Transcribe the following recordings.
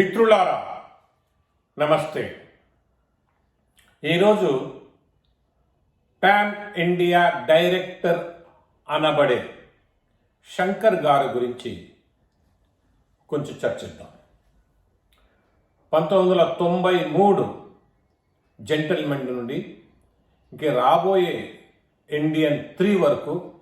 మిత్రులారా నమస్తే. ఈరోజు ప్యాన్ ఇండియా డైరెక్టర్ అనబడే శంకర్ గారి గురించి కొంచెం చర్చిద్దాం. పంతొమ్మిది వందల తొంభై మూడు జెంటల్మెన్ నుండి ఇంక రాబోయే ఇండియన్ త్రీ వరకు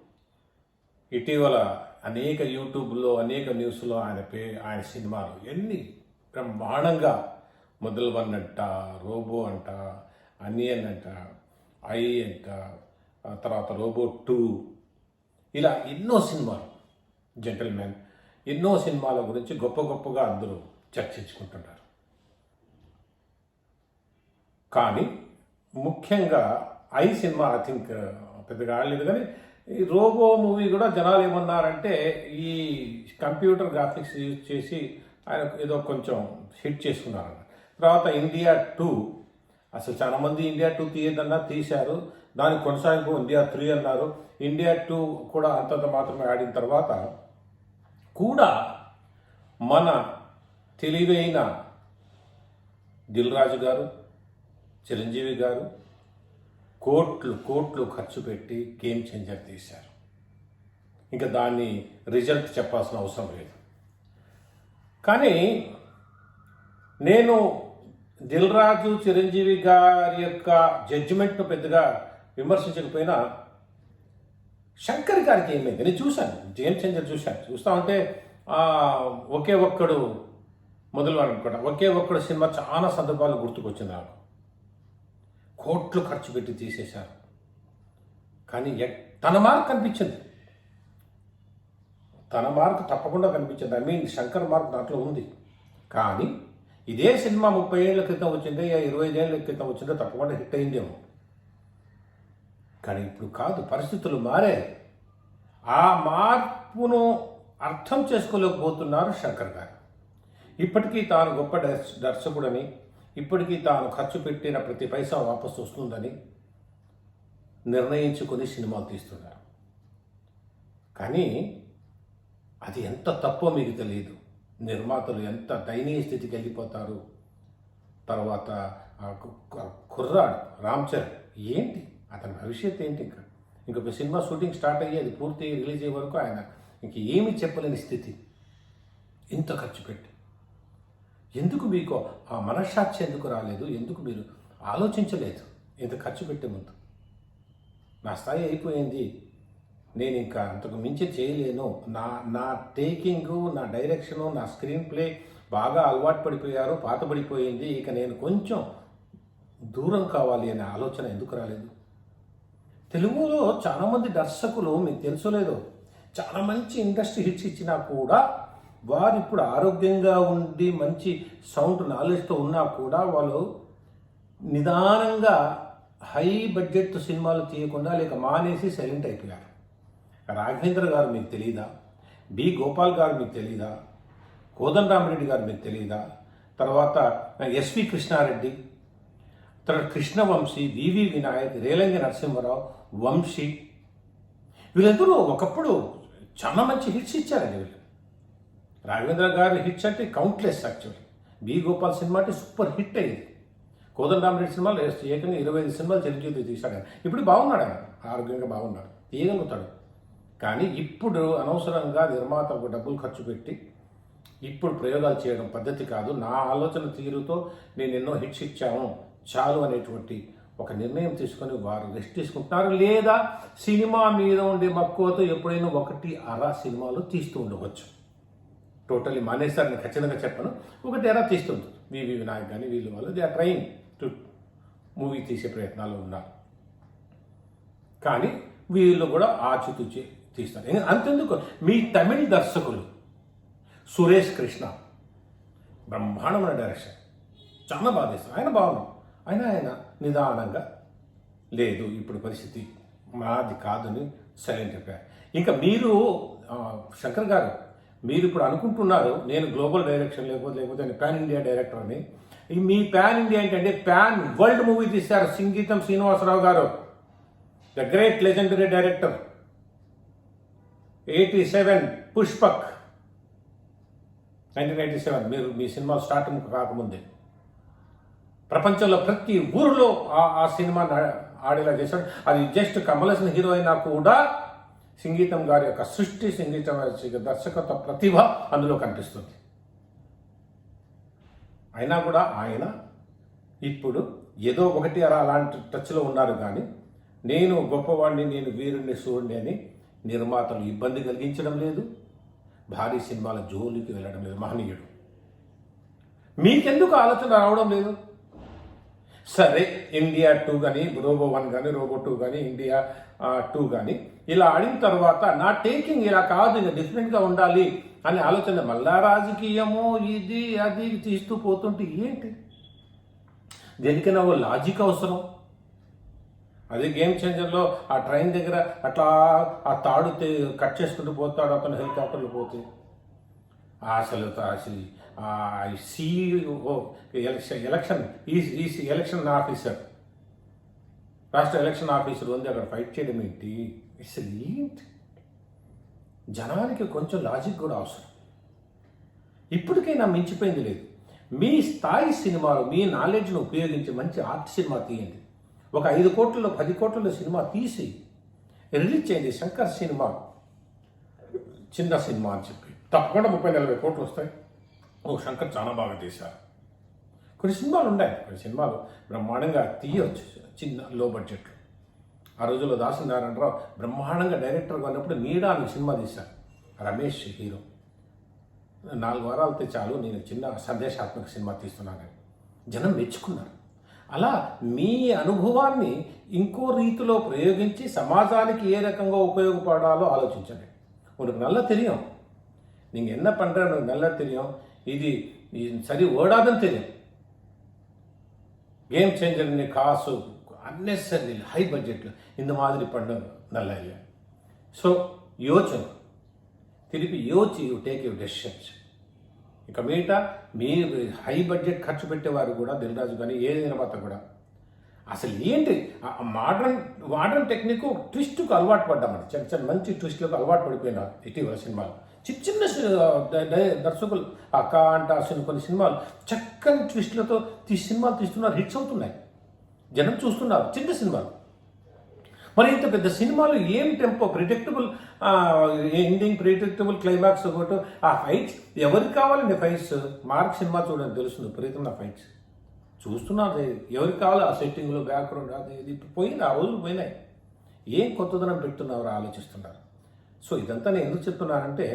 ఇటీవల అనేక యూట్యూబ్లో అనేక న్యూస్లో ఆయన పే ఆయన సినిమాలు ఎన్ని బ్రహ్మాండంగా మొదలు అంట రోబో అంట అనియన్ అంట ఐ అంట ఆ తర్వాత రోబో టూ. ఇలా ఎన్నో సినిమాలు జెంటల్మెన్ ఎన్నో సినిమాల గురించి గొప్ప గొప్పగా అందరూ చర్చించుకుంటున్నారు. కానీ ముఖ్యంగా ఐ సినిమా ఐ థింక్ పెద్దగా ఆడలేదు కానీ ఈ రోబో మూవీ కూడా జనాలు ఏమన్నారంటే ఈ కంప్యూటర్ గ్రాఫిక్స్ యూజ్ చేసి ఆయన ఏదో కొంచెం హిట్ చేసుకున్నారు తర్వాత ఇండియా టూ అసలు చాలా మంది ఇండియా టూ తీయదన్నా తీశారు. దాని కొనసాగింపు ఇండియా త్రీ అన్నారు. ఇండియా టూ కూడా అంతంత మాత్రమే ఆడిన తర్వాత కూడా మన తెలివైన దిల్ రాజు గారు చిరంజీవి గారు కోట్లు కోట్లు ఖర్చు పెట్టి గేమ్ చేంజర్ తీశారు. ఇంకా దాన్ని రిజల్ట్ చెప్పాల్సిన అవసరం లేదు. కానీ నేను దిల్ రాజు చిరంజీవి గారి యొక్క జడ్జిమెంట్ను పెద్దగా విమర్శించకపోయినా శంకర్ గారికి ఏమైంది నేను చూశాను. గేమ్ చంద్ర చూశాను. చూస్తా ఉంటే ఒకే ఒక్కడు మొదలు అనుకుంటా. ఒకే ఒక్కడు సినిమా చాలా సందర్భాలు గుర్తుకొచ్చింది నాకు. కోట్లు ఖర్చు పెట్టి తీసేశారు. కానీ తన మార్క్ కనిపించింది. తన మార్క్ తప్పకుండా కనిపించింది. ఐ మీన్ శంకర్ మార్క్ దాంట్లో ఉంది. కానీ ఇదే సినిమా ముప్పై ఏళ్ళ క్రితం వచ్చిందే ఇరవై ఐదేళ్ళ క్రితం వచ్చిందో తప్పకుండా హిట్ అయిందేమో. కానీ ఇప్పుడు కాదు పరిస్థితులు మారాయి. ఆ మార్పును అర్థం చేసుకోలేకపోతున్నారు శంకర్ గారు. ఇప్పటికీ తాను గొప్ప దర్శకుడని ఇప్పటికీ తాను ఖర్చు పెట్టిన ప్రతి పైసా వాపసు వస్తుందని నిర్ణయించుకొని సినిమాలు తీస్తున్నారు. కానీ అది ఎంత తప్పో మీకు తెలియదు. నిర్మాతలు ఎంత దయనీయ స్థితికి వెళ్ళిపోతారు. తర్వాత ఆ కు- కుర్రాడు రామ్ చరణ్ ఏంటి? అతని భవిష్యత్ ఏంటి ఇంకా ఇంకొక సినిమా షూటింగ్ స్టార్ట్ అయ్యి అది పూర్తి రిలీజ్ అయ్యే వరకు ఆయన ఇంక ఏమీ చెప్పలేని స్థితి. ఇంత ఖర్చు పెట్టి. ఎందుకు మీకు ఆ మనశ్శాక్షి ఎందుకు రాలేదు? ఎందుకు మీరు ఆలోచించలేదు? ఇంత ఖర్చు పెట్టే ముందు. నా స్థాయి అయిపోయింది. నేను ఇంకా అంతకు మించి చేయలేను. నా నా టేకింగ్ నా డైరెక్షను నా స్క్రీన్ ప్లే బాగా అలవాటు పడిపోయారు పాత పడిపోయింది. ఇక నేను కొంచెం దూరం కావాలి అనే ఆలోచన ఎందుకు రాలేదు? తెలుగులో చాలామంది దర్శకులు మీకు తెలుసులేదు చాలా మంచి ఇండస్ట్రీ హిట్స్ ఇచ్చినా కూడా వారు ఇప్పుడు ఆరోగ్యంగా ఉండి మంచి సౌండ్ నాలెడ్జ్తో ఉన్నా కూడా వాళ్ళు నిదానంగా హై బడ్జెట్ సినిమాలు తీయకుండా లేక మానేసి సైలెంట్ అయిపోయారు. రాఘవేంద్ర గారు మీకు తెలీదా? బి. గోపాల్ గారు మీకు తెలీదా? కోదండరామరెడ్డి గారు మీకు తెలీదా? తర్వాత ఎస్వి కృష్ణారెడ్డి. తర్వాత కృష్ణవంశీ వివి వినాయక్ రేలంగి నరసింహరావు వంశీ. వీళ్ళందరూ ఒకప్పుడు చాలా మంచి హిట్స్ ఇచ్చారండి వీళ్ళు. రాఘవేంద్ర గారి హిట్స్ అంటే కౌంట్లెస్ యాక్చువల్లీ. బి. గోపాల్ సినిమా అంటే సూపర్ హిట్ అయింది కోదండరామరెడ్డి సినిమాలు ఏకంగా ఇరవై ఐదు సినిమాలు చిరంజీవి తీశాడు ఇప్పుడు బాగున్నాడు ఆయన ఆరోగ్యంగా బాగున్నాడు తీయగలుగుతాడు. కానీ ఇప్పుడు అనవసరంగా నిర్మాతకు డబ్బులు ఖర్చు పెట్టి ఇప్పుడు ప్రయోగాలు చేయడం పద్ధతి కాదు. నా ఆలోచన తీరుతో నేను ఎన్నో హిట్స్ ఇచ్చాము చాలు అనేటువంటి ఒక నిర్ణయం తీసుకొని వారు రెస్ట్ తీసుకుంటున్నారు. లేదా సినిమా మీద ఉండే మక్కువతో ఎప్పుడైనా ఒకటి అర సినిమాలు తీస్తూ ఉండవచ్చు. టోటలీ మానేస్తారని ఖచ్చితంగా చెప్పను. ఒకటి ఎరా తీస్తుంది వివి వినాయక్ కానీ వీళ్ళు వాళ్ళు they are trying to movie తీసే ప్రయత్నాలు ఉన్నారు. కానీ వీళ్ళు కూడా ఆచితూచి తీస్తారు అంతెందుకు? మీ తమిళ దర్శకులు సురేష్ కృష్ణ. బ్రహ్మాండమైన డైరెక్షన్ చాలా బాగా ఆయన బాగున్నాడు. ఆయన ఆయన నిదానంగా లేదు ఇప్పుడు పరిస్థితి మాది కాదని సైలెంట్ అయిపోయారు ఇంకా మీరు శంకర్ గారు మీరు ఇప్పుడు అనుకుంటున్నారు నేను గ్లోబల్ డైరెక్షన్ లేకపోతే లేకపోతే నేను పాన్ ఇండియా డైరెక్టర్ అని. మీ పాన్ ఇండియా ఏంటంటే పాన్ వరల్డ్ మూవీ తీశారు సంగీతం శ్రీనివాసరావు గారు. The great legendary director eighty seven Pushpak. Nineteen ninety seven. మీరు మీ సినిమా స్టార్టింగ్ కాకముందే. ప్రపంచంలో ప్రతి ఊరిలో ఆ ఆ సినిమా ఆడేలా చేశాడు. అది జస్ట్ కమలసిన హీరో అయినా కూడా సంగీతం గారి యొక్క సృష్టి సంగీతం దర్శకత్వ ప్రతిభ అందులో కనిపిస్తుంది. అయినా కూడా ఆయన ఇప్పుడు ఏదో ఒకటి అలా అలాంటి టచ్లో ఉన్నారు కానీ నేను గొప్పవాడిని నేను వీరుణ్ణి సూర్యుడిని అని నిర్మాతలు ఇబ్బంది కలిగించడం లేదు. భారీ సినిమాల జోలికి వెళ్ళడం లేదు. మహనీయుడు. మీకెందుకు ఆలోచన రావడం లేదు? సరే ఇండియా టూ కానీ రోబో వన్ కానీ రోబో టూ కానీ ఇండియా టూ కానీ ఇలా ఆడిన తర్వాత నా టేకింగ్ ఇలా కాదు ఇంకా డిఫరెంట్గా ఉండాలి అనే ఆలోచన మళ్ళా రాజకీయము ఇది అది తీస్తూ పోతుంటే ఏంటి? దేనికైనా ఓ లాజిక్ అవసరం. అదే గేమ్ చేంజర్లో ఆ ట్రైన్ దగ్గర అట్లా ఆ తాడు కట్ చేసుకుంటూ పోతాడు అతను హెలికాప్టర్లు పోతే. అసలు అసలు సిఇఓ ఎలక్షన్ ఎలక్షన్ ఈ ఈ ఎలక్షన్ ఆఫీసర్ రాష్ట్ర ఎలక్షన్ ఆఫీసర్ ఉంది అక్కడ ఫైట్ చేయడం ఏంటి? అసలు ఏంటి? జనానికి కొంచెం లాజిక్ కూడా అవసరం. ఇప్పటికైనా మించిపోయింది లేదు. మీ స్థాయి సినిమాలు మీ నాలెడ్జ్ను ఉపయోగించి మంచి ఆర్ట్ సినిమా తీయండి. ఒక ఐదు కోట్లలో పది కోట్లలో సినిమా తీసి రిలీజ్ చేయండి శంకర్ సినిమా. చిన్న సినిమా అని చెప్పి. తప్పకుండా ముప్పై నలభై కోట్లు వస్తాయి. ఓ శంకర్ చాలా బాగా తీశారు. కొన్ని సినిమాలు ఉన్నాయి. కొన్ని సినిమాలు బ్రహ్మాండంగా తీయవచ్చు చిన్న లో. బడ్జెట్లో ఆ రోజుల్లో దాసనారాయణరావు బ్రహ్మాండంగా డైరెక్టర్గా ఉన్నప్పుడు నీడా అని సినిమా తీశారు. రమేష్ హీరో. నాలుగు వారాలతో చాలు నేను చిన్న సందేశాత్మక సినిమా తీస్తున్నానని జనం మెచ్చుకున్నారు. అలా మీ అనుభవాన్ని ఇంకో రీతిలో ప్రయోగించి సమాజానికి ఏ రకంగా ఉపయోగపడాలో ఆలోచించండి. ఉనికి నల్ల తెలియం. నీకు ఎన్న పండుగ నల్ల తెలియం. ఇది సరి ఓడాదని తెలియం. గేమ్ చేంజర్ని కాసు అన్నెసరీ హై బడ్జెట్లు ఇందు మాదిరి పండు నల్ల సో యోచన. తెలిపి యోచి యు టేక్ యువర్ డెసిషన్స్ ఇక మిగతా మీ హై బడ్జెట్ ఖర్చు పెట్టేవారు కూడా దిల్రాజు కానీ ఏ నిర్మాత కూడా. అసలు ఏంటి? మోడర్న్ మోడర్న్ టెక్నిక్ ట్విస్ట్కు అలవాటు పడ్డామండి చిన్న చిన్న మంచి ట్విస్ట్లకు అలవాటు పడిపోయినారు ఇటీవల సినిమాలు. చిన్న చిన్న దర్శకులు అక్క అంట కొన్ని సినిమాలు చక్కని ట్విస్ట్లతో తీ సినిమాలు తీస్తున్నారు హిట్స్ అవుతున్నాయి. జనం చూస్తున్నారు చిన్న సినిమాలు. మరి ఇంత పెద్ద సినిమాలు ఏం tempo? Predictable ending predictable climax ఒకటి. ఆ ఫైట్స్ ఎవరికి కావాలండి ఫైట్స్ మార్క్ సినిమా చూడండి తెలుస్తుంది. విపరీతమైన ఫైట్స్ చూస్తున్నారు ఎవరికి కావాలి? ఆ సెట్టింగ్లో బ్యాక్గ్రౌండ్ అది ఇది. పోయింది ఆ రోజులు పోయినాయి. ఏం కొత్తదనం పెడుతున్నారు ఆలోచిస్తున్నారు. సో ఇదంతా నేను ఎందుకు చెప్తున్నానంటే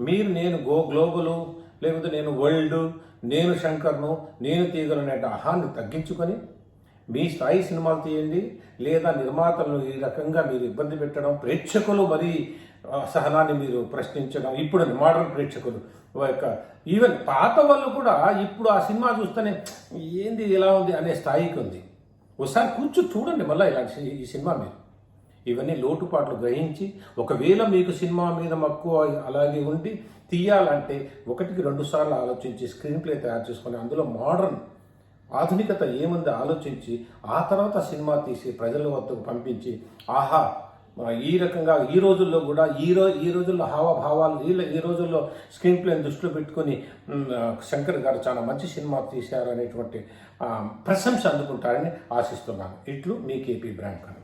మీరు నేను గో గ్లోబలు లేకపోతే నేను వరల్డ్ నేను శంకర్ను నేను తీగలు అనే అహాన్ని తగ్గించుకొని మీ స్థాయి సినిమాలు తీయండి లేదా నిర్మాతలను ఈ రకంగా మీరు ఇబ్బంది పెట్టడం ప్రేక్షకులు మరి సహనాన్ని మీరు ప్రశ్నించడం ఇప్పుడు మోడర్న్ ప్రేక్షకులు యొక్క ఈవెన్ పాత వాళ్ళు కూడా ఇప్పుడు ఆ సినిమా చూస్తేనే ఏంది ఇలా ఉంది అనే స్థాయికి ఉంది. ఒకసారి కూర్చో చూడండి మళ్ళీ ఇలాంటి ఈ సినిమా మీరు. ఇవన్నీ లోటుపాట్లు గ్రహించి ఒకవేళ మీకు సినిమా మీద మక్కువ అలాగే ఉండి తీయాలంటే ఒకటికి రెండు సార్లు ఆలోచించి స్క్రీన్ ప్లే తయారు చేసుకొని అందులో మోడర్న్ ఆధునికత ఏముంది ఆలోచించి ఆ తర్వాత సినిమా తీసి ప్రజల వద్దకు పంపించి ఆహా ఈ రకంగా ఈ రోజుల్లో కూడా ఈ రో ఈ రోజుల్లో హావభావాలు ఈ ఈ రోజుల్లో స్క్రీన్ ప్లేని దృష్టిలో పెట్టుకొని శంకర్ గారు చాలా మంచి సినిమా తీశారు అనేటువంటి ప్రశంస అందుకుంటారని ఆశిస్తున్నాను. ఇట్లు మీ కేపీ బ్రాండ్